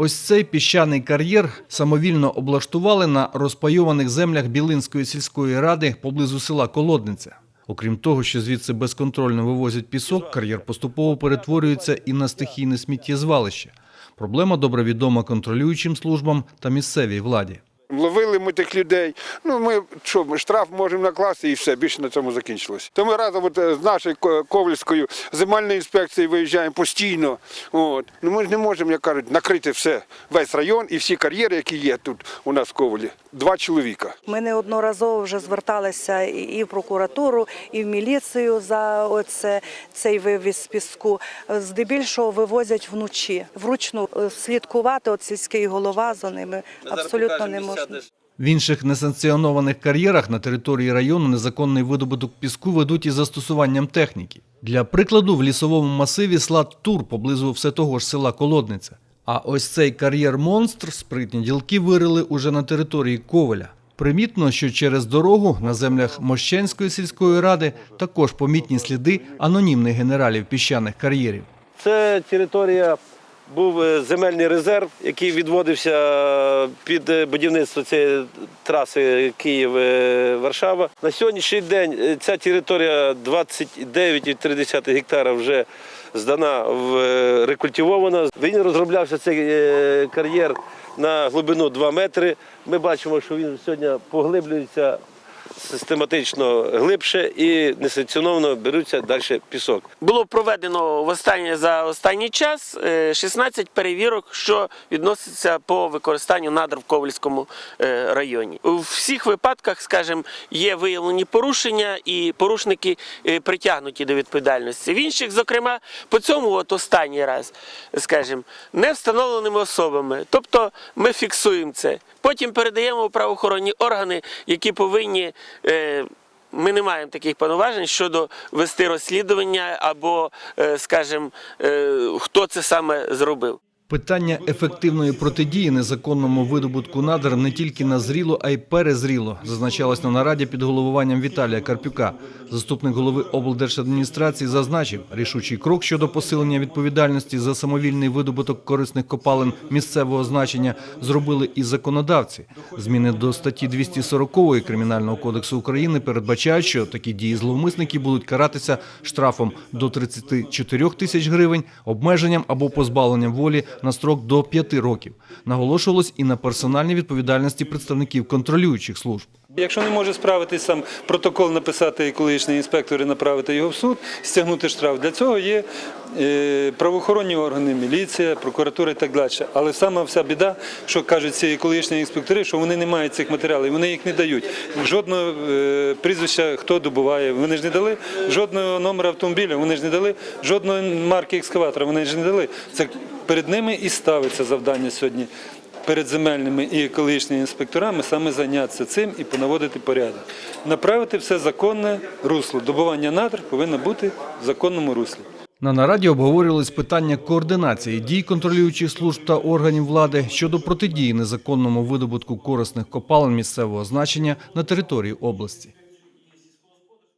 Ось цей піщаний кар'єр самовільно облаштували на розпайованих землях Білинської сільської ради поблизу села Колодниця. Окрім того, що звідси безконтрольно вивозять пісок, кар'єр поступово перетворюється і на стихійне сміттєзвалище. Проблема добре відома контролюючим службам та місцевій владі. Ловили ми тих людей. Ну ми що, ми штраф можемо накласти і все, більше на цьому закінчилося. То ми разом от, е, з нашою Ко- Ковальською земельною інспекцією виїжджаємо постійно. От. Ну ми ж не можемо, як кажуть, накрити все, весь район і всі кар'єри, які є тут у нас в Ковалі. Два чоловіка. Ми неодноразово вже зверталися і і в прокуратуру, і в міліцію за оце, цей вивіз піску. Здебільшого вивозять вночі. Вручну е, слідкувати, от сільський голова за ними абсолютно не можна. В інших несанкціонованих кар'єрах на території району незаконний видобуток піску ведуть із застосуванням техніки. Для прикладу, в лісовому масиві слад Тур поблизу все того ж села Колодниця. А ось цей кар'єр-монстр спритні ділки вирили уже на території Коваля. Примітно, що через дорогу на землях Мощенської сільської ради також помітні сліди анонімних генералів піщаних кар'єрів. Це територія був е, земельний резерв, який відводився під е, будівництво цієї траси Київ-Варшава. На сьогоднішній день е, ця територія 29,3 гектара вже здана в е, рекультивована. Він розроблявся цей е, кар'єр на глибину 2 метри. Ми бачимо, що він сьогодні поглиблюється систематично глибше і несанкціоновано беруться далі пісок. Було проведено в останнє за останній час е, 16 перевірок, що відноситься по використанню надр в Ковальському е, районі. У всіх випадках, скажімо, є виявлені порушення, і порушники е, притягнуті до відповідальності. В інших, зокрема, по цьому от останній раз, скажімо, не встановленими особами. Тобто ми фіксуємо це. Потім передаємо у правоохоронні органи, які повинні. е, ми не маємо таких повноважень щодо вести розслідування або, е, скажімо, е, хто це саме зробив. Питання ефективної протидії незаконному видобутку надр не тільки назріло, а й перезріло, зазначалось на нараді під головуванням Віталія Карпюка. Заступник голови облдержадміністрації зазначив, рішучий крок щодо посилення відповідальності за самовільний видобуток корисних копалин місцевого значення зробили і законодавці. Зміни до статті 240 Кримінального кодексу України передбачають, що такі дії зловмисники будуть каратися штрафом до 34 тисяч гривень, обмеженням або позбавленням волі на строк до 5 років. Наголошувалось і на персональній відповідальності представників контролюючих служб. Якщо не може справитись сам протокол написати екологічний інспектор і направити його в суд, стягнути штраф. Для цього є е, правоохоронні органи, міліція, прокуратура і так далі. Але сама вся біда, що кажуть ці екологічні інспектори, що вони не мають цих матеріалів, вони їх не дають. Жодного е, прізвища, хто добуває, вони ж не дали, жодного номера автомобіля, вони ж не дали, жодної марки екскаватора, вони ж не дали. Це перед ними і ставиться завдання сьогодні перед земельними і екологічними інспекторами саме зайнятися цим і понаводити порядок. Направити все законне русло. Добування надр повинно бути в законному руслі. На нараді обговорювались питання координації дій контролюючих служб та органів влади щодо протидії незаконному видобутку корисних копалин місцевого значення на території області.